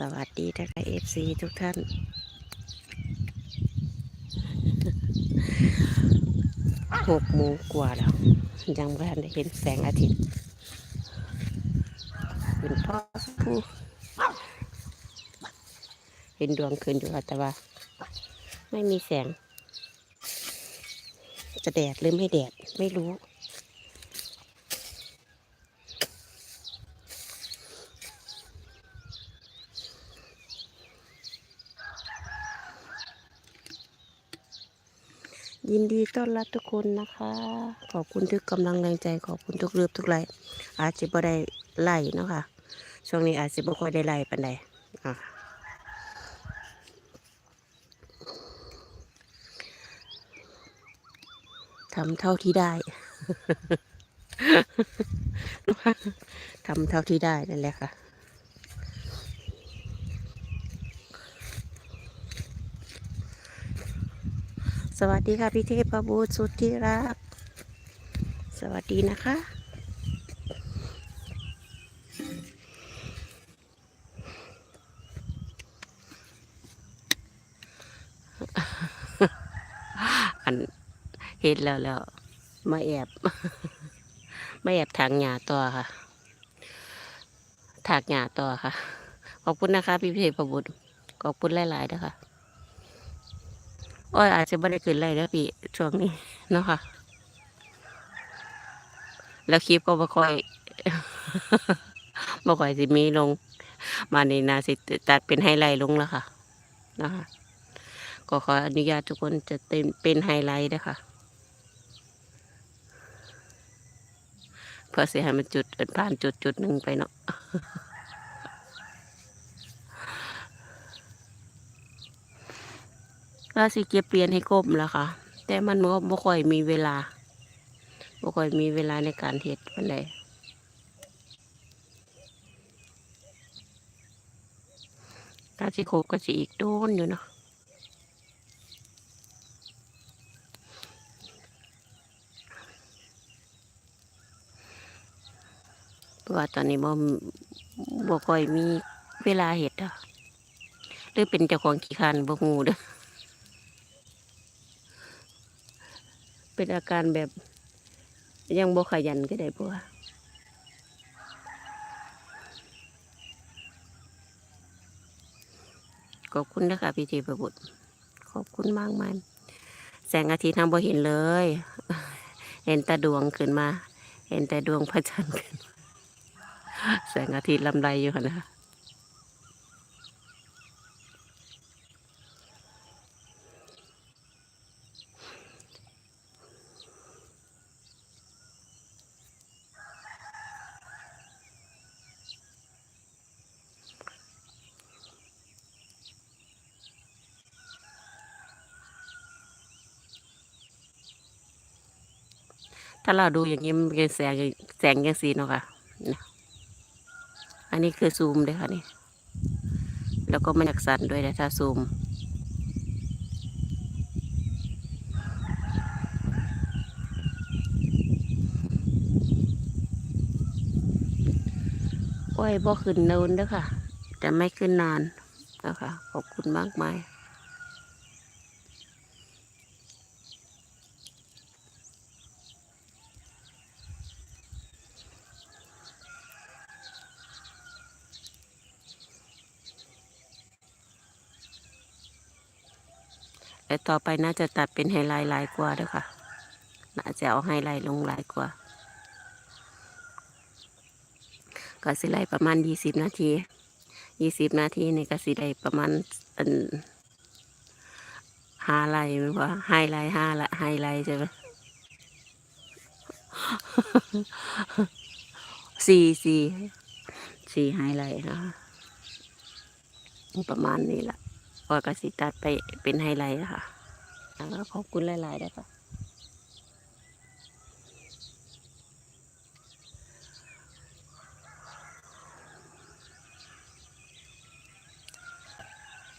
สวัสดีนะคะเอฟซีทุกท่าน หกโมงกว่าแล้ว ยังไม่ทันได้เห็นแสงอาทิตย์เป็นพ่อผู้เห็นดวงคืนอยู่ค่ะแต่ว่า ไม่มีแสง จะแดดหรือไม่แดดไม่รู้ ยินดีต้อนรับทุกคนนะคะ ขอบคุณทุกกำลังแรงใจ ขอบคุณทุกเรือบทุกไลอาจจะบ่ได้ไล่เนาะค่ะ ช่วงนี้อาจจะบ่ค่อยได้ไล่ปันใดอะทำเท่าที่ได้ ทำเท่าที่ได้นั่นแหละค่ะ วัสดีค่ะพี่เทพบุตรสุดที่รัก สวัสดีนะคะ อันเห็นแล้วแล้วมาแอบมาแอบถางหญ้าต่อค่ะถากหญ้าต่อค่ะ ขอบคุณนะคะ พี่เทพบุตรขอบคุณหลายๆนะคะ อ้อยอาจจะไม่ได้ขึ้นไรแล้วพี่ช่วงนี้เนาะค่ะ แล้วคลิปก็บ่ค่อยบ่ค่อยสิมีลง มาในนาสิตัดเป็นไฮไลท์ลงแล้วค่ะนะคะ ก็ขออนุญาตทุกคนจะเต็มเป็นไฮไลท์นะคะเพื่อสิให้มันจุดผ่านจุดจุดหนึ่งไปเนาะ ว่าสิเก็บเปลี่ยนให้กบแล้วค่ะ แต่มันก็บ่ค่อยมีเวลาบ่ค่อยมีเวลาในการเฮ็ดปานใดถ้าสิคบก็สิอีกโดนอยู่เนาะเพราะว่าตอนนี้บ่บ่ค่อยมีเวลาเฮ็ดอะหรือเป็นเจ้าของขี้คร้านบ่ฮู้เด้อ เป็นอาการแบบยังบ่ขยันก็ได้ปัวขอบคุณนะคะพี่ทีประบุตรขอบคุณมากมายแสงอาทิตย์ทำบ่เห็นเลย เห็นต่ดวงขึ้นมา เห็นแต่ดวงพระจันทร์ขึ้นแสงอาทิตย์ลำไรอยู่นะ ถ้าเราดูอย่างนี้มันเป็นแสงแสงยังสีเนาะค่ะนะอันนี้คือซูมเลยค่ะนี่ แล้วก็มันอยากสั่นด้วยนะถ้าซูมโอ้ยบ่ขึ้นเนินด้อค่ะ แต่ไม่ขึ้นนานนะคะขอบคุณมากมาย แต่ต่อไปน่าจะตัดเป็นไฮไลท์หลายกว่าด้วยค่ะ น่าจะเอาไฮไลท์ลงหลายกว่า ก็สิไลประมาณยี่สิบนาทียี่สิบนาทีนี่ก็สิได้ประมาณอันห้าไลมั้งว่าไฮไลท์ห้าละไฮไลท์ใช่ไหมสี่สี่สี่ไฮไลท์นะคะประมาณนี้ละ ก็กสิตัดไปเป็นไฮไลท์นะคะแล้วก็ขอบคุณหลายๆนะคะ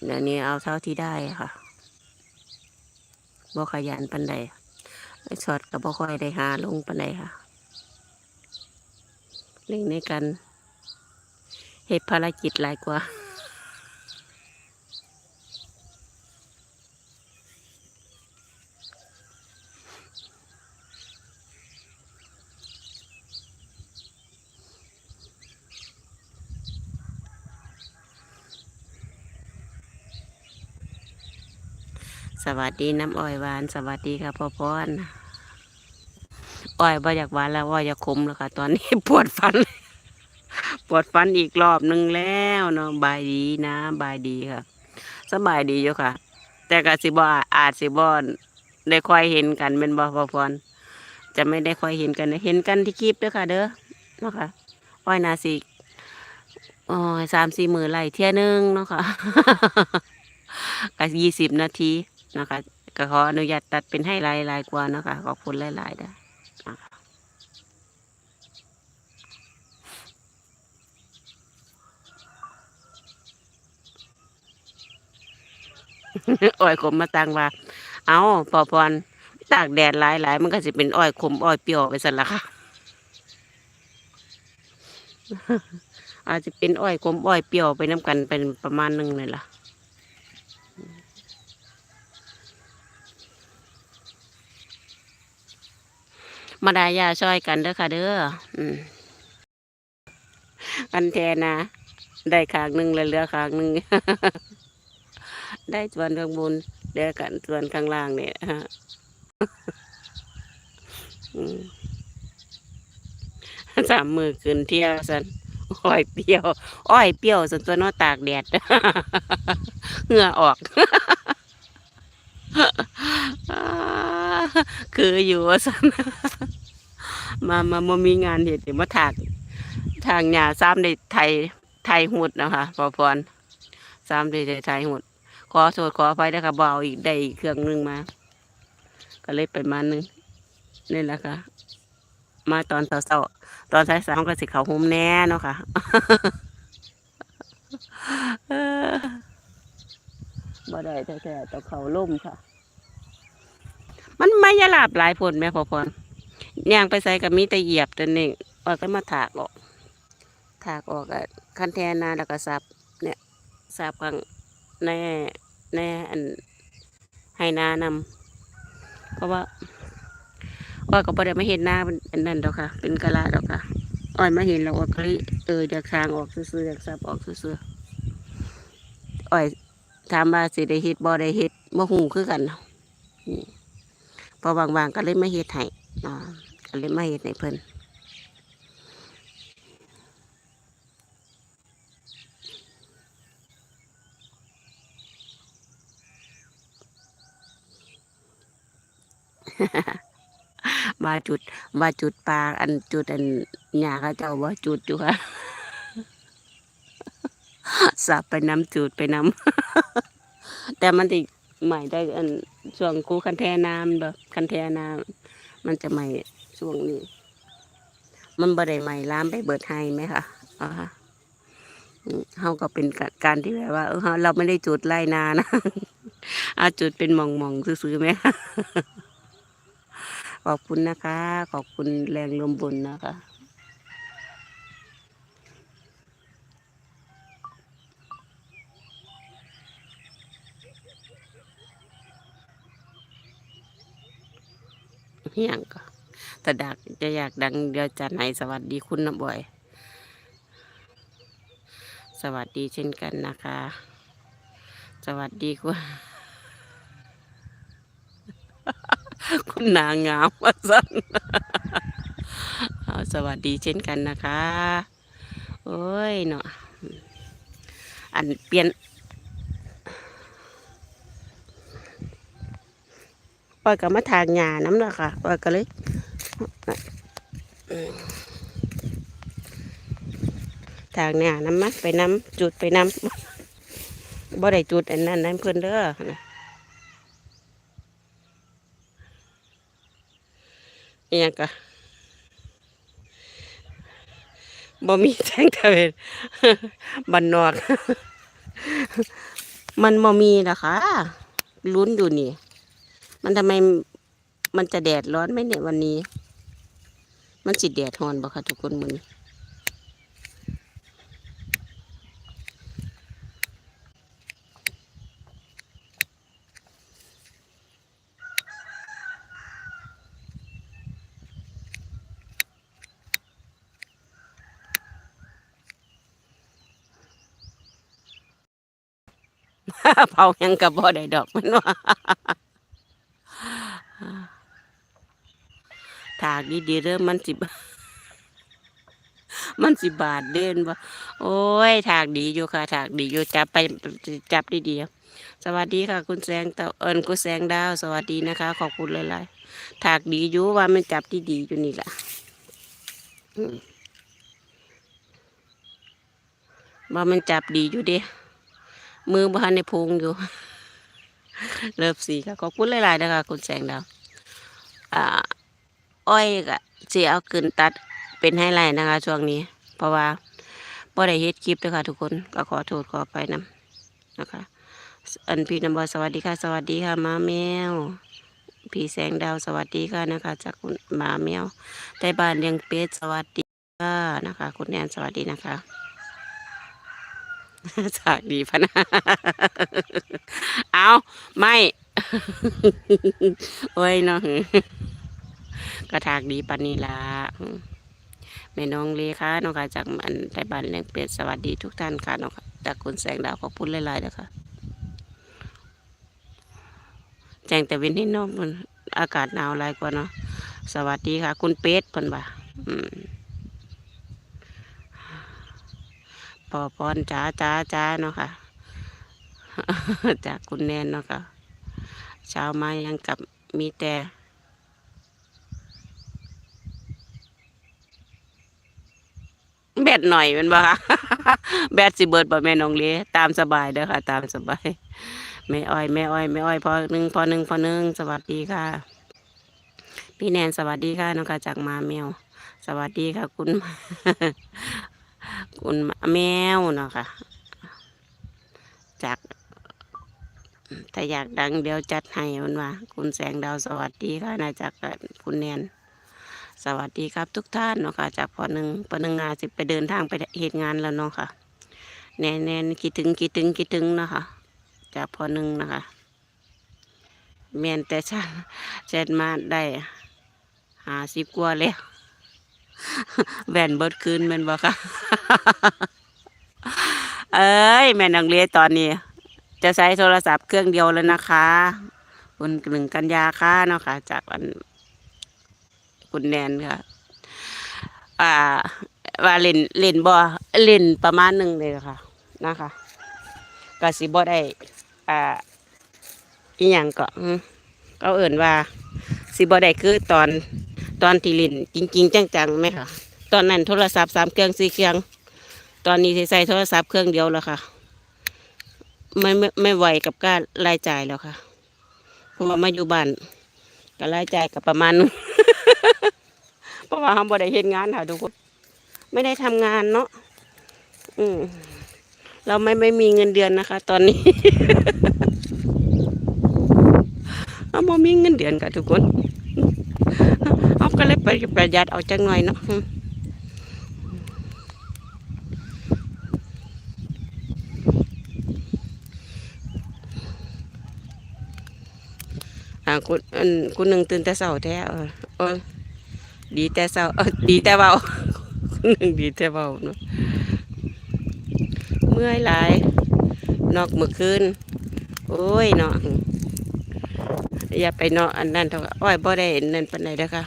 เดี๋ยวนี้เอาเท่าที่ได้ค่ะบ่ขยันปันใดช็อตก็บ่ค่อยได้หาลงปันใดค่ะเรื่องในการเหตุภารกิจหลายกว่า วัสดีน้ำอ้อยหวาน สวัสดีค่ะพ่อพรอ้อยบ่อยากหวานแล้วอ้อยอยากขมแล้วค่ะ ตอนนี้ปวดฟัน ปวดฟันอีกรอบหนึ่งแล้วเนาะบายดีนะบายดีค่ะสบายดีอยู่ค่ะ แต่ก็สิบอาอาจสิบ่ได้ค่อยเห็นกันเป็นบ่พ่อพรจะไม่ได้ค่อยเห็นกันนะเห็นกันที่คลิปเด้อค่ะ เด้อเนาะค่ะอ้อยนาสิอ๋อสามสี่มือไล่เที่ยนึงเนาะค่ะก็ยี่สิบนาที นะคะก็ขออนุญาตตัดเป็นให้ลายลายกว่านะคะขอบคุณหลายๆด้อนะคะอ้อยขมมาตังว่า เอาพอพรตากแดดหลายหลายๆมันก็จะเป็นอ้อยขมอ้อยเปรี้ยวไปสันละค่ะ อาจจะเป็นอ้อยขมอ้อยเปรี้ยวไปน้ำกันเป็นประมาณหนึงเลยล่ะ มาดายาช่วยกันเด้อค่ะ เด้ออืมอันแทนนะได้ขางหนึ่งเลยเหลือขางหนึ่งได้ส่วนข้างบนเหลือกันส่วนข้างล่างเนี่ยฮะสามมือขึ้นเที่ยวสันอ้อยเปรี้ยว อ้อยเปรี้ยวสันตัวนอตากแดดเหงื่อออก คืออยู่ว่าสันมามามามีงานเหตุเดี๋ยวมาถากทางหญ้าซ้ำในไทยไทยหุดนะคะพอพรซ้ำในไทยหุดขอโทษขออภัยนะคะเบาอีกได้อีกเครื่องหนึงมา ก็เลยไปมาหนึงนี่แหละค่ะ มาตอนเช้าๆตอนสายๆก็สิเขาโฮมแน่เนาะค่ะบ่ได้แท้ๆต้อเขาล่มค่ะ มันไม่ยาลาบหลายผลแม่พอพรย่างไปใส่กับมีแต่เหยียบตัวนี้ออกก็มาถากออก ถากออกอะคันแทนนาแล้วก็สับ เนี่ยสับข้างในในอันให้นานำเพราะว่าอ้อยก็บ่ได้มาเห็นหน้าเป็นอันนั้นดอกค่ะ เป็นกะลาดอกค่ะอ้อยมาเห็นแล้วอ้อยก็เลยเอออยากสร้างออกซื่อๆอยากสับออกซื่อๆอ้อยถามว่าสิได้เฮ็ดบ่ได้เฮ็ดบ่ฮู้คือกันอืม พอบางๆก็เลยมาเฮ็ดให้อ่าก็เลยมาเฮ็ดให้เพิ่นมาจุดมาจุดปลาอันจุดอันหญ้าเขาเจ้าว่าจุดอยู่ค่ะสับไปน้ำจุดไปน้ำแต่มันติด ใหม่ได้อันช่วงคูคันแทน้ำแบบคันแทน้ำมันจะใหม่ช่วงนี้ มันบ่ได้ใหม่ล้ามไปเบิดไฮไหมคะอ๋อค่ะเฮาก็เป็นการที่แบบว่า เออเราไม่ได้จุดไล่นานะอาจุดเป็นหมองๆซื้อๆไหมขอบคุณนะคะ ขอบคุณแรงลมบุญนะคะ เฮียงก็แต่ดักจะอยากดังเดียวจันไหนสวัสดีคุณนะบ่อย สวัสดีเช่นกันนะคะ สวัสดีคุณคุณนางงามว่าสันสวัสดีเช่นกันนะคะ โอ้ยเนาะอันเปลี่ยน ปอยกับมาทางหญ้าน้ำเนาะค่ะปอยก็เลยทางหญ้าน้ำมัไปน้ำจุดไปน้ำบ่ได้จุดอันนั้นนั่นเพื่อนเด้อนะอิหยังกะบ่มีแสงตะเวนบันนอกมันบ่มีนะคะลุ้นอยู่นี่ มันทำไมมันจะแดดร้อนไหมเนี่ยวันนี้ มันจิตแดดฮอนบ่คะทุกคนมือเผายังกับ่ได้ดอกมันว่า ดีๆเริ่มมันสิบมันสิบาทเด่นบ่โอ้ยถากดีอยู่ค่ะถากดีอยู่จับไปจับดีๆสวัสดีค่ะ คุณแสงตะเอิญคุณแสงดาว สวัสดีนะคะ ขอบคุณหลายๆถากดีอยู่ว่ามันจับดีดีอยู่นี่แหละว่ามันจับดีอยู่เด้มือบ้านในพุงอยู่ เลิฟสีค่ะขอบคุณหลายๆนะคะ คุณแสงดาว อ่า อ้อยก็สิเอาขึ้นตัดเป็นไฮไลท์นะคะ ช่วงนี้ เพราะว่าบ่ได้เฮ็ดคลิปด้วยค่ะทุกคนก็ขอโทษขอไปนํนะคะ อันพี่นบอสวัสดีค่ะ สวัสดีค่ะหมาแมวพี่แสงดาวสวัสดีค่ะนะคะ จากคุณหมาแมวใต้บ้านเลี้ยงเป็ดสวัสดีค่ะนะคะ คุณแนนสวัสดีนะคะจากดีพนะเอาไม่ โอ้ยเนาะ ก็ถากดีปันนีละแม่น้องเลค่ะน้องค่ะจากอันไต้บ้านเลี้ยงเป็ดสวัสดีทุกท่านค่ะน้องค่ะจากคุณแสงดาวขอบคุณหลายๆนะคะแจ้งแต่เว้นให้น้องมันอากาศหนาวหลายกว่าเนาะสวัสดีค่ะ คุณเป็ดเพิ่นบ่าปอปอนจ้าจ้าจ้าเนาะค่ะ จากคุณแนนเนาะค่ะเช้ามายังกับมีแต่ แบดหน่อยแมันบ่คะแบดสิเบิดบ่แม่น้องเลตามสบายเด้อค่ะ ตามสบายแม่อ้อยแม่อ้อยแม่อ้อยพอหนึ่งพอหนึ่งพอหนึ่งสวัสดีค่ะ พี่แนนสวัสดีค่ะน้องค่ะจากมาแมว สวัสดีค่ะ คุณ คุณแมวเนาะค่ะ จากถ้าอยากดังเดี๋ยวจัดให้มันว่าคุณแสงดาวสวัสดีค่ะนะจากคุณแนน สวัสดีครับทุกท่านเนาะค่ะจากพอหนึ่งพอหนึ่งงานสิไปเดินทางไปเหตุงานแล้วเนาะค่ะแน่แน่คิดถึงคิดถึงคิดถึงเนาะค่ะจากพอหนึ่งนะคะแมนแต่ฉันเช็ดมาได้หาสิบกว่าแล้วแว่นเบิดคืนแม่นบ่ค่ะ เอ้ย แม่นางเลียตอนนี้ จะใช้โทรศัพท์เครื่องเดียวแล้วนะคะคุณหนึ่งกันยาค่ะเนาะค่ะ จากอัน คุณแนนค่ะ อ่า ว่าเล่นเล่นบ่เล่นประมาณหนึ่งเลยค่ะ นะคะก็สิบ่ได้อ่าอีหยังก็อืมเอิ่นว่าสิบ่ได้คือตอนตอนที่เล่นจริง ๆ จังๆไหมค่ะตอนนั้นโทรศัพท์สามเครื่องสี่เครื่อง ตอนนี้ใส่โทรศัพท์เครื่องเดียวแล้วค่ะไม่ไม่ไม่ไหวกับการรายจ่ายแล้วค่ะเพราะว่ามาอยู่บ้านก็รายจ่ายกับประมาณนึง เพราะว่าเราบ่ได้เฮ็ดงานค่ะทุกคน ไม่ได้ทำงานเนาะอืมเราไม่ไม่มีเงินเดือนนะคะ ตอนนี้เราบ่มีเงินเดือนค่ะทุกคนเอาก็เลยไปประหยัดเอาจังหน่อยเนาะอ่าคุณอันคุณหนึ่งตื่นแต่เช้าแท้ออเออ ดีแต่เช้าเออดีแต่เบาหนึ่งดีแต่เบาเนาะเมื่อยหลายนอกเมื่อคืนโอ้ยเนาะอย่าไปเนาะอันนั้นเถอะอ้อยบ่ได้นั่นปานใดเด้อค่ะ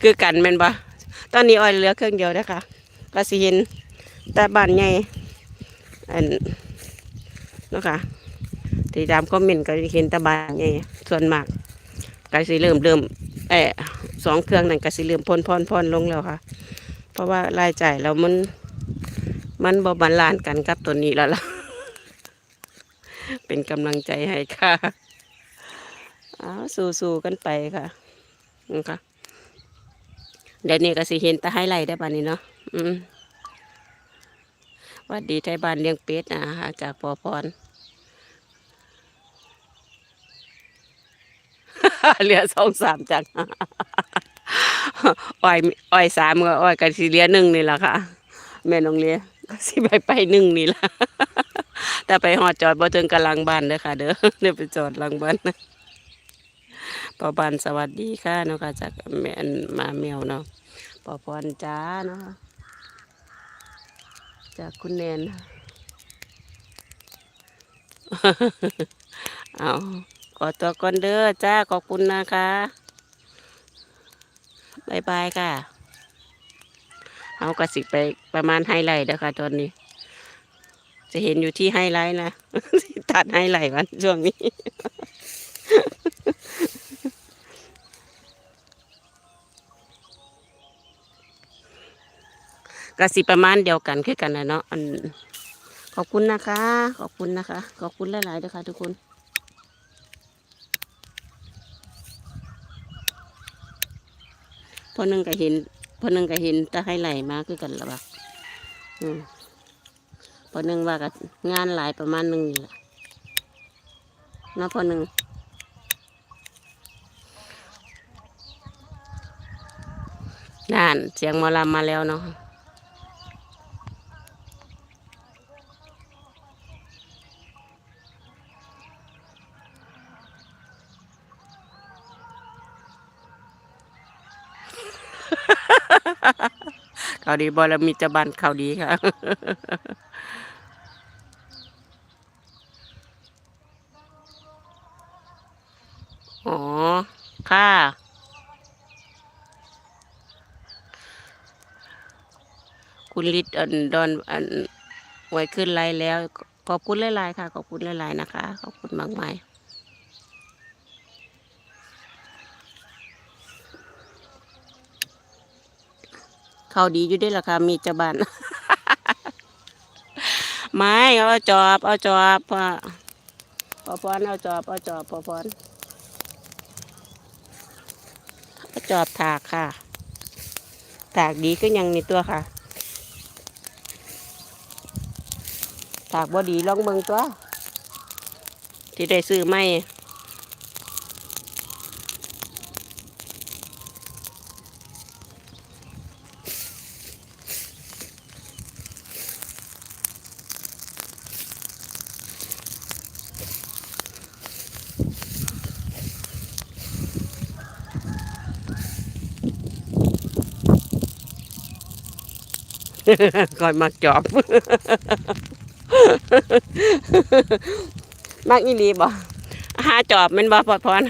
คือกันแม่นบ่ตอนนี้อ้อยเหลือเครื่องเดียวเด้อค่ะก็สิเห็นแต่บ้านใหญ่อันเนาะค่ะ ที่ตามคอมเมนต์ก็เห็นต่บ้านใหญ่ส่วนมากก็สิเริ่มเริ่มเออสองเครื่องนั้นก็สิเริ่มพ่นพ่นพ่นลงแล้วค่ะ เพราะว่ารายจ่ายเรามัน มันบ่บาลานกันกับตัวนี้แล้วล่ะ เป็นกำลังใจให้ค่ะเอาสู้ๆกันไปค่ะนะคะเดี๋ยวนี้ก็สิเห็นตาให้ไล่ได้ป่านนี้เนาะอืมวัดดีไทยบ้านเลี้ยงเป็ดนะคะจากปอพร เหลือสองสามจังอ้อยอ้อยสามก็อ้อยกันสิเหลือหนึ่งนี่แหละค่ะ แม่น้องเลี้ยก็สิไปไปหนึ่งนี่ละแต่ไปหอดจอดบ่ถึงกับหลังบ้านเด้อค่ะ เด้อเดี๋ยวไปจอดหลังบ้านปอบันสวัสดีค่ะเนาะค่ะจากแม่มาแมวเนาะปอพรจ้าเนาะค่ะจากคุณแนนเอา ขอตัวก่อนเด้อจ้าขอบคุณนะคะบายบายค่ะ เอากระสิไปประมาณไฮไลท์เด้อค่ะตอนนี้ จะเห็นอยู่ที่ไฮไลท์นะตัดไฮไลท์วันช่วงนี้ กระสิประมาณเดียวกันคือกันนะเนาะขอบคุณนะคะ ขอบคุณนะคะ ขอบคุณหลายๆนะคะทุกคน พอนึงก็เห็นพอนึงก็เห็นแตะให้ไหลมาคือกันละบักอืมพอนึงว่ากับงานหลายประมาณหนึ่งนี่แหละนาะพอนึงนั่นเสียงมอลำมาแล้วเนาะ ข่าวดีบอลมีจะบันเขาวดีค่ะอ๋อ ค่ะ คุณลิศอันดอนอันไว้ขึ้นไลน์แล้ว ขอบคุณหลายๆค่ะ ขอบคุณหลายๆนะคะ ขอบคุณมากมาย เขาดีอยู่ด้ล่ะค่ะมีจะบันไม้เอาจอบเอาจอบพ่อพอพรเอาจอบเอาจอบพอพรเอาจอบถากค่ะ ถากดีก็ยังในตัวค่ะ ถากบ่ดีลองเบิ่งตัวที่ได้ซื้อไม่ ก่อนมักจอบ มักอีหลีบ่หาจอบมันบ่พอพร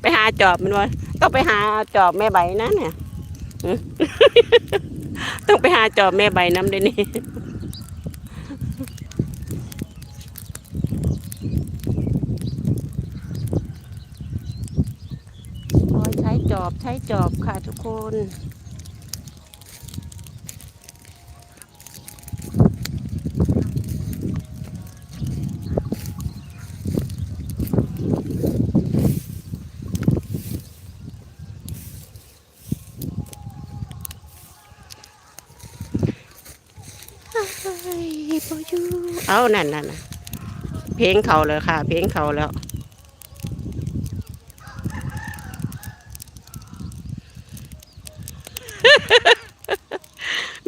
ไปหาจอบมันบ่ต้องไปหาจอบแม่ใบนั่นเนี่ยต้องไปหาจอบแม่ใบน้ำเดี๋ยวนี้โอ้ยใช้จอบใช้จอบค่ะทุกคน เอานั่นนั่นเพลงเขาเลยค่ะ เพลงเขาแล้ว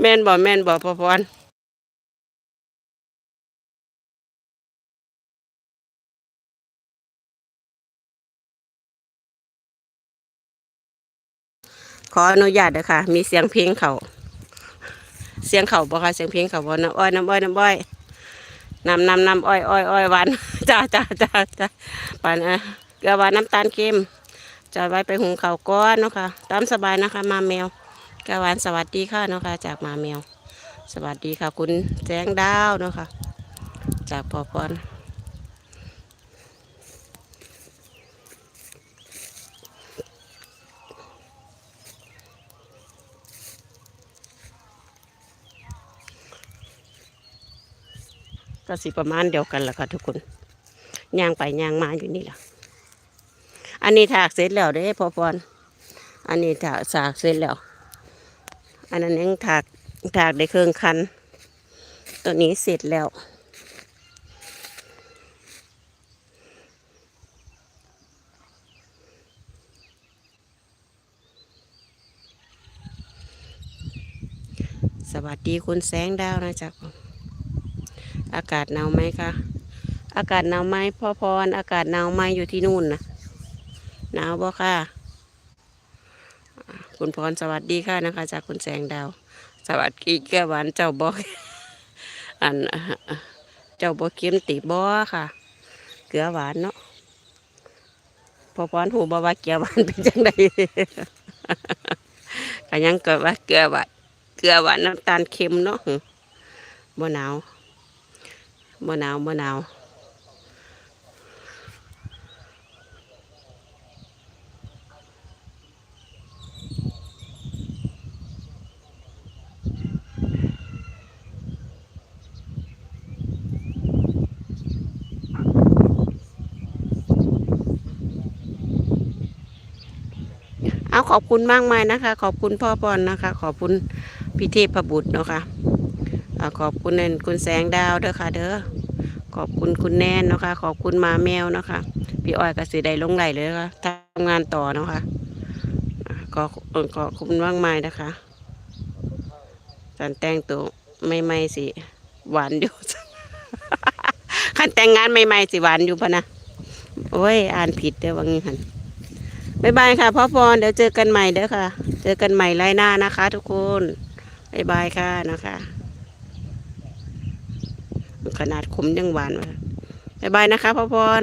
แม่นบ่แม่นบ่พอพรขออนุญาตเด้อค่ะมีเสียงเพลงเขา เสียงเขาบ่ค่ะเสียงเพลงเขาบ่น้ำอ้อยน้ำอ้อยน้ำอ้อย นำนำนำอ้อยอ้อยอ้อยหวานจ้าจ้าจ้าจ้าปานเอ่อเกลือหวานน้ำตาลเค็มจะไว้ไปหุงข้าวก้อนเนาะค่ะตามสบายนะคะ มาแมวเกลือหวานสวัสดีค่ะเนาะค่ะจากมาแมว สวัสดีค่ะคุณแสงดาวเนาะค่ะจากพอพร ก็สิประมาณเดียวกันแหละค่ะทุกคนย่างไปย่างมาอยู่นี่แหละอันนี้ถากเสร็จแล้วเด้พอพรอันนี้ถากสากเสร็จแล้ว อันนั้นยังถากถากได้เครื่องคัน ตัวนี้เสร็จแล้วสวัสดีคุณแสงดาวนะจ๊ะ อากาศหนาวไหมคะอากาศหนาวไหมพ่อพรอากาศหนาวไหมอยู่ที่นู่นนะหนาวบ่ค่ะ คุณพรสวัสดีค่ะนะคะ จากคุณแสงดาว สวัสดีแก้วหวานเจ้าบอกอันเจ้าบ่เค็มติบ่ค่ะ เกลือหวานเนาะพอพรหูบ่ว่าเกลือหวานเป็นจังไดก็ยังเกิดว่าเกลือหวานเกลือหวานน้ำตาลเค็มเนาะบ่หนาว บ่หนาวบ่หนาวเอาขอบคุณมากมายนะคะ ขอบคุณพ่อปอนนะคะ ขอบคุณพี่เทพบุตรนะคะ ขอบคุณนั่นคุณแสงดาวเด้อค่ะเด้อขอบคุณคุณแนนเนาะค่ะขอบคุณมาแมวเนาะค่ะพี่อ้อยก็สิได้ลงไหลเลยค่ะทำงานต่อเนาะค่ะอ่าก็เอ่อขอบคุณมากมายนะคะการแต่งตัวไม่ไม่สิหวานอยู่คันแต่งงานใหม่ๆสิหวานอยู่ปะนะ โอ้ย อ่านผิดเด้อว่างี้หันบ๊ายบายค่ะพ่อพรเดี๋ยวเจอกันใหม่เด้อค่ะ เจอกันใหม่ไล่หน้านะคะ ทุกคนบ๊ายบายค่ะนะคะ ขนาดขมยังหวานวะบายบายนะคะพ่อพร